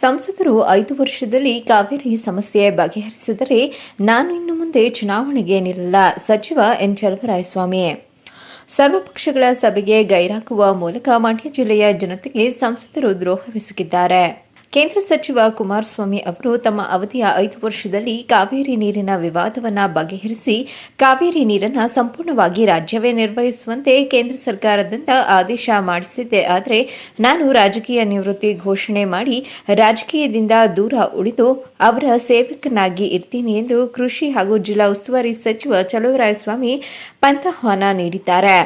ಸಂಸದರು ಐದು ವರ್ಷದಲ್ಲಿ ಕಾವೇರಿ ಸಮಸ್ಯೆ ಬಗೆಹರಿಸಿದರೆ ನಾನು ಇನ್ನು ಮುಂದೆ ಚುನಾವಣೆಗೆ ನಿಲ್ಲಲ್ಲ, ಸಚಿವ ಎನ್ ಚಲವರಾಯಸ್ವಾಮಿ. ಸರ್ವಪಕ್ಷಗಳ ಸಭೆಗೆ ಗೈರಾಗುವ ಮೂಲಕ ಮಂಡ್ಯ ಜಿಲ್ಲೆಯ ಜನತೆಗೆ ಸಂಸದರು ದ್ರೋಹವೆಸಗಿದ್ದಾರೆ. ಕೇಂದ್ರ ಸಚಿವ ಕುಮಾರಸ್ವಾಮಿ ಅವರು ತಮ್ಮ ಅವಧಿಯ ಐದು ವರ್ಷದಲ್ಲಿ ಕಾವೇರಿ ನೀರಿನ ವಿವಾದವನ್ನು ಬಗೆಹರಿಸಿ, ಕಾವೇರಿ ನೀರನ್ನು ಸಂಪೂರ್ಣವಾಗಿ ರಾಜ್ಯವೇ ನಿರ್ವಹಿಸುವಂತೆ ಕೇಂದ್ರ ಸರ್ಕಾರದಿಂದ ಆದೇಶ ಮಾಡಿಸಿದ್ದೆ. ಆದರೆ ನಾನು ರಾಜಕೀಯ ನಿವೃತ್ತಿ ಘೋಷಣೆ ಮಾಡಿ ರಾಜಕೀಯದಿಂದ ದೂರ ಉಳಿದು ಅವರ ಸೇವಕನಾಗಿ ಇರ್ತೀನಿ ಎಂದು ಕೃಷಿ ಹಾಗೂ ಜಿಲ್ಲಾ ಉಸ್ತುವಾರಿ ಸಚಿವ ಚಲುವರಾಯಸ್ವಾಮಿ ಪಂಥಾಹ್ವಾನ ನೀಡಿದ್ದಾರೆ.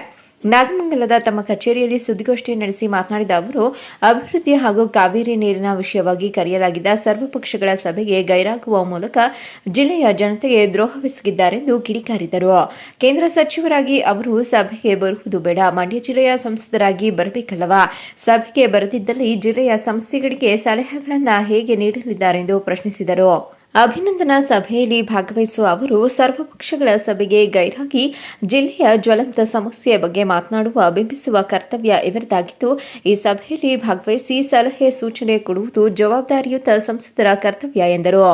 ನಾಗಮಂಗಲದ ತಮ್ಮ ಕಚೇರಿಯಲ್ಲಿ ಸುದ್ದಿಗೋಷ್ಠಿ ನಡೆಸಿ ಮಾತನಾಡಿದ ಅವರು, ಅಭಿವೃದ್ಧಿ ಹಾಗೂ ಕಾವೇರಿ ನೀರಿನ ವಿಷಯವಾಗಿ ಕರೆಯಲಾಗಿದ್ದ ಸರ್ವಪಕ್ಷಗಳ ಸಭೆಗೆ ಗೈರಾಗುವ ಮೂಲಕ ಜಿಲ್ಲೆಯ ಜನತೆಗೆ ದ್ರೋಹವೆಸಗಿದ್ದಾರೆಂದು ಕಿಡಿಕಾರಿದರು. ಕೇಂದ್ರ ಸಚಿವರಾಗಿ ಅವರು ಸಭೆಗೆ ಬರುವುದು ಬೇಡ, ಮಂಡ್ಯ ಜಿಲ್ಲೆಯ ಸಂಸದರಾಗಿ ಬರಬೇಕಲ್ಲವಾ? ಸಭೆಗೆ ಬರದಿದ್ದಲ್ಲಿ ಜಿಲ್ಲೆಯ ಸಮಸ್ಯೆಗಳಿಗೆ ಸಲಹೆಗಳನ್ನು ಹೇಗೆ ನೀಡಲಿದ್ದಾರೆಂದು ಪ್ರಶ್ನಿಸಿದರು. ಅಭಿನಂದನಾ ಸಭೆಯಲ್ಲಿ ಭಾಗವಹಿಸುವ ಅವರು ಸರ್ವಪಕ್ಷಗಳ ಸಭೆಗೆ ಗೈರಾಗಿ ಜಿಲ್ಲೆಯ ಜ್ವಲಂತ ಸಮಸ್ಯೆ ಬಗ್ಗೆ ಮಾತನಾಡುವ, ಬಿಂಬಿಸುವ ಕರ್ತವ್ಯ ಇವರದಾಗಿದ್ದು, ಈ ಸಭೆಯಲ್ಲಿ ಭಾಗವಹಿಸಿ ಸಲಹೆ ಸೂಚನೆ ಕೊಡುವುದು ಜವಾಬ್ದಾರಿಯುತ ಸಂಸದರ ಕರ್ತವ್ಯ ಎಂದರು.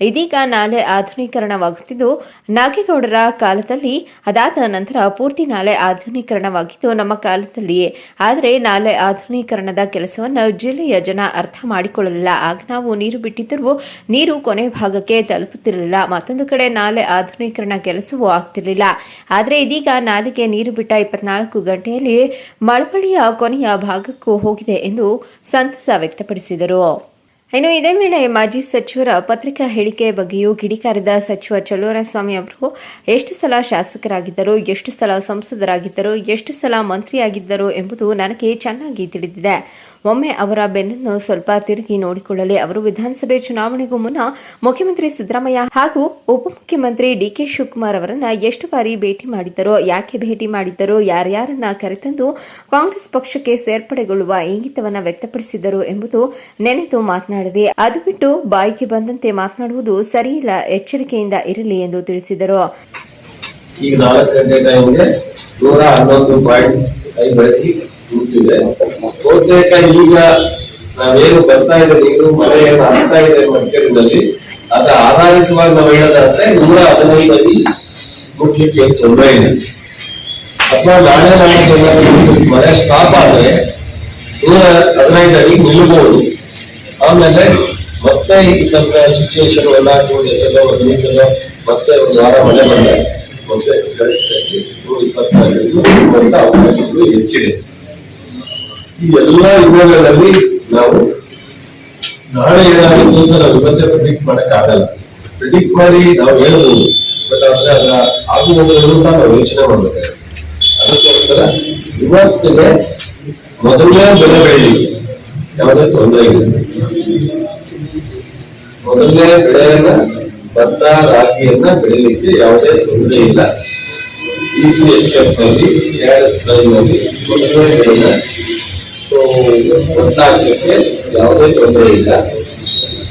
ಇದೀಗ ನಾಲೆ ಆಧುನೀಕರಣವಾಗುತ್ತಿದ್ದು, ನಾಗೇಗೌಡರ ಕಾಲದಲ್ಲಿ ಅದಾದ ನಂತರ ಪೂರ್ತಿ ನಾಲೆ ಆಧುನೀಕರಣವಾಗಿದ್ದು ನಮ್ಮ ಕಾಲದಲ್ಲಿಯೇ. ಆದರೆ ನಾಲೆ ಆಧುನೀಕರಣದ ಕೆಲಸವನ್ನು ಜಿಲ್ಲೆಯ ಜನ ಅರ್ಥ ಮಾಡಿಕೊಳ್ಳಲಿಲ್ಲ. ಆಗ ನಾವು ನೀರು ಬಿಟ್ಟಿದ್ದರೂ ನೀರು ಕೊನೆ ಭಾಗಕ್ಕೆ ತಲುಪುತ್ತಿರಲಿಲ್ಲ. ಮತ್ತೊಂದು ಕಡೆ ನಾಲೆ ಆಧುನೀಕರಣ ಕೆಲಸವೂ ಆಗ್ತಿರಲಿಲ್ಲ. ಆದರೆ ಇದೀಗ ನಾಲೆಗೆ ನೀರು ಬಿಟ್ಟ ಇಪ್ಪತ್ನಾಲ್ಕು ಗಂಟೆಯಲ್ಲಿ ಮಳಬಳಿಯ ಕೊನೆಯ ಭಾಗಕ್ಕೂ ಹೋಗಿದೆ ಎಂದು ಸಂತಸ ವ್ಯಕ್ತಪಡಿಸಿದರು. ಇನ್ನು ಇದೇ ವೇಳೆ ಮಾಜಿ ಸಚಿವರ ಪತ್ರಿಕಾ ಹೇಳಿಕೆ ಬಗ್ಗೆಯೂ ಕಿಡಿಕಾರಿದ ಸಚಿವ ಚಲುವರಾಯಸ್ವಾಮಿ ಅವರು ಎಷ್ಟು ಸಲ ಶಾಸಕರಾಗಿದ್ದರು, ಎಷ್ಟು ಸಲ ಸಂಸದರಾಗಿದ್ದರು, ಎಷ್ಟು ಸಲ ಮಂತ್ರಿಯಾಗಿದ್ದರು ಎಂಬುದು ನನಗೆ ಚೆನ್ನಾಗಿ ತಿಳಿದಿದೆ. ಒಮ್ಮೆ ಅವರ ಬೆನ್ನನ್ನು ಸ್ವಲ್ಪ ತಿರುಗಿ ನೋಡಿಕೊಳ್ಳಲಿ. ಅವರು ವಿಧಾನಸಭೆ ಚುನಾವಣೆಗೂ ಮುನ್ನ ಮುಖ್ಯಮಂತ್ರಿ ಸಿದ್ದರಾಮಯ್ಯ ಹಾಗೂ ಉಪಮುಖ್ಯಮಂತ್ರಿ ಡಿಕೆ ಶಿವಕುಮಾರ್ ಅವರನ್ನ ಎಷ್ಟು ಬಾರಿ ಭೇಟಿ ಮಾಡಿದ್ದರೋ, ಯಾಕೆ ಭೇಟಿ ಮಾಡಿದ್ದರೋ, ಯಾರ್ಯಾರನ್ನ ಕರೆತಂದು ಕಾಂಗ್ರೆಸ್ ಪಕ್ಷಕ್ಕೆ ಸೇರ್ಪಡೆಗೊಳ್ಳುವ ಇಂಗಿತವನ್ನ ವ್ಯಕ್ತಪಡಿಸಿದರು ಎಂಬುದು ನೆನೆದು ಮಾತನಾಡಿದೆ. ಅದು ಬಿಟ್ಟು ಬಾಯಿಗೆ ಬಂದಂತೆ ಮಾತನಾಡುವುದು ಸರಿಯಿಲ್ಲ, ಎಚ್ಚರಿಕೆಯಿಂದ ಇರಲಿ ಎಂದು ತಿಳಿಸಿದರು. ಈಗ ನಾಲ್ಕು ಗಂಟೆ ಟೈಮ್ಗೆ ನೂರ ಹನ್ನೊಂದು ಪಾಯಿಂಟ್ ಐದು ಬಳಸಿ ಕೂತಿದೆ ಬಹುತೇಕ ಈಗ ನಾವೇನು ಬರ್ತಾ ಇದೆ ನೀರು ಮಳೆ ಏನು ಆಗ್ತಾ ಇದೆ ಮಡಿಕೇರಿನಲ್ಲಿ ಅದ ಆಧಾರಿತವಾಗಿ ನಾವು ಹೇಳೋದಾದ್ರೆ ನೂರ ಹದಿನೈದು ಅಡಿ ಮುಟ್ಲಿಕ್ಕೆ ತೊಂದರೆ ಇದೆ. ಅಥವಾ ನಾಳೆ ನಾಳೆ ಮಳೆ ಸ್ಟಾಪ್ ಆದ್ರೆ ನೂರ ಹದಿನೈದು ನಿಲ್ಲಬಹುದು ಆಮೇಲೆ ಮತ್ತೆ ಈ ತನ್ನ ಸಿಚುವೇಶನ್ ಎಲ್ಲ ಡೇಸ್ ಎಲ್ಲ ಒಂದು ಮತ್ತೆ ಒಂದು ವಾರ ಮಳೆ ಬಂದ ಮತ್ತೆ ಪರಿಸ್ಥಿತಿ ನೂರ ಇಪ್ಪತ್ತಾರು ಅವಕಾಶಗಳು ಹೆಚ್ಚಿದೆ. ಈ ಎಲ್ಲ ವಿಭಾಗದಲ್ಲಿ ನಾವು ನಾಳೆ ಏನಾಗುತ್ತೆ ಅಂತ ನಾವು ಇವತ್ತೇ ಪ್ರಿಡಿಕ್ಟ್ ಮಾಡಕ್ ಆಗಲ್ಲ ಪ್ರಿಡಿಕ್ಟ್ ಮಾಡಿ ನಾವು ಹೇಳ್ಬೋದು ಬಟ್ ಆದ್ರೆ ಅದ ಆಗುವುದು ಅಂತ ನಾವು ಯೋಚನೆ ಮಾಡ್ಬೇಕು ಅದಕ್ಕೋಸ್ಕರ ಇವತ್ತಿಗೆ ಮೊದಲನೇ ಬೆಳೆ ಬೆಳೆಯಲಿ. ಯಾವುದೇ ತೊಂದರೆ ಇಲ್ಲ. ಮೊದಲನೇ ಬೆಳೆಯನ್ನ ಭತ್ತ ರಾಗಿಯನ್ನ ಬೆಳಿಲಿಕ್ಕೆ ಯಾವುದೇ ತೊಂದರೆ ಇಲ್ಲ. ಇ ಸಿ ಎಚ್ ಎಫ್ನಲ್ಲಿ ಆರ್ ಎಸ್ನಲ್ಲಿ, ಮೊದಲನೇ ಬೆಳೆನ ಸೊ ಒಟ್ಟಾಗಲಿಕ್ಕೆ ಯಾವುದೇ ತೊಂದರೆ ಇಲ್ಲ.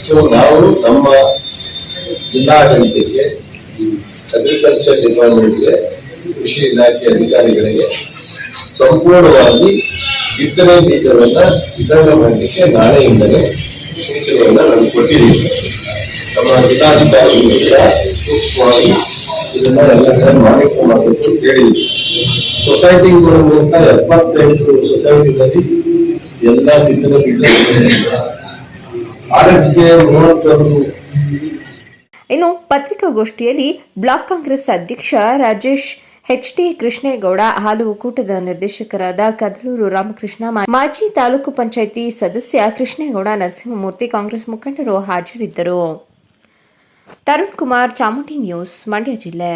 ಸೊ ನಾವು ನಮ್ಮ ಜಿಲ್ಲಾಡಳಿತಕ್ಕೆ ಅಗ್ರಿಕಲ್ಚರ್ ಡಿಪಾರ್ಟ್ಮೆಂಟ್ಗೆ ಕೃಷಿ ಇಲಾಖೆ ಅಧಿಕಾರಿಗಳಿಗೆ ಸಂಪೂರ್ಣವಾಗಿ ಬಿತ್ತನೆ ಬೀಜವನ್ನ ವಿತರಣೆ ಮಾಡಲಿಕ್ಕೆ ನಾಳೆಯಿಂದಲೇ ಸೂಚನೆಯನ್ನ ನಾನು ಕೊಟ್ಟಿದ್ದೀನಿ. ನಮ್ಮ ಜಿಲ್ಲಾಧಿಕಾರಿಗಳಿಂದ ಸೂಕ್ಷ್ಮವಾಗಿ ಇದನ್ನ ಎಲ್ಲ ಮಾಡಿಕೊಂಡು ಮಾಡಬೇಕು ಸೊಸೈಟಿಗಳ ಮೂಲಕ ಎಪ್ಪತ್ತೆಂಟು ಸೊಸೈಟಿಗಳಲ್ಲಿ ಎಲ್ಲ ಬಿತ್ತನೆ ಆರ್ ಮೂವತ್ತೊಂದು. ಇನ್ನು ಪತ್ರಿಕಾಗೋಷ್ಠಿಯಲ್ಲಿ ಬ್ಲಾಕ್ ಕಾಂಗ್ರೆಸ್ ಅಧ್ಯಕ್ಷ ರಾಜೇಶ್ ಎಚ್ ಟಿ ಕೃಷ್ಣೇಗೌಡ ಹಾಲು ಒಕ್ಕೂಟದ ನಿರ್ದೇಶಕರಾದ ಕದಲೂರು ರಾಮಕೃಷ್ಣ ಮಾಜಿ ತಾಲೂಕು ಪಂಚಾಯಿತಿ ಸದಸ್ಯ ಕೃಷ್ಣೇಗೌಡ, ನರಸಿಂಹಮೂರ್ತಿ ಕಾಂಗ್ರೆಸ್ ಮುಖಂಡರು ಹಾಜರಿದ್ದರು. ತರುಣ್ ಕುಮಾರ್, ಚಾಮುಂಡಿ ನ್ಯೂಸ್, ಮಂಡ್ಯ ಜಿಲ್ಲೆ.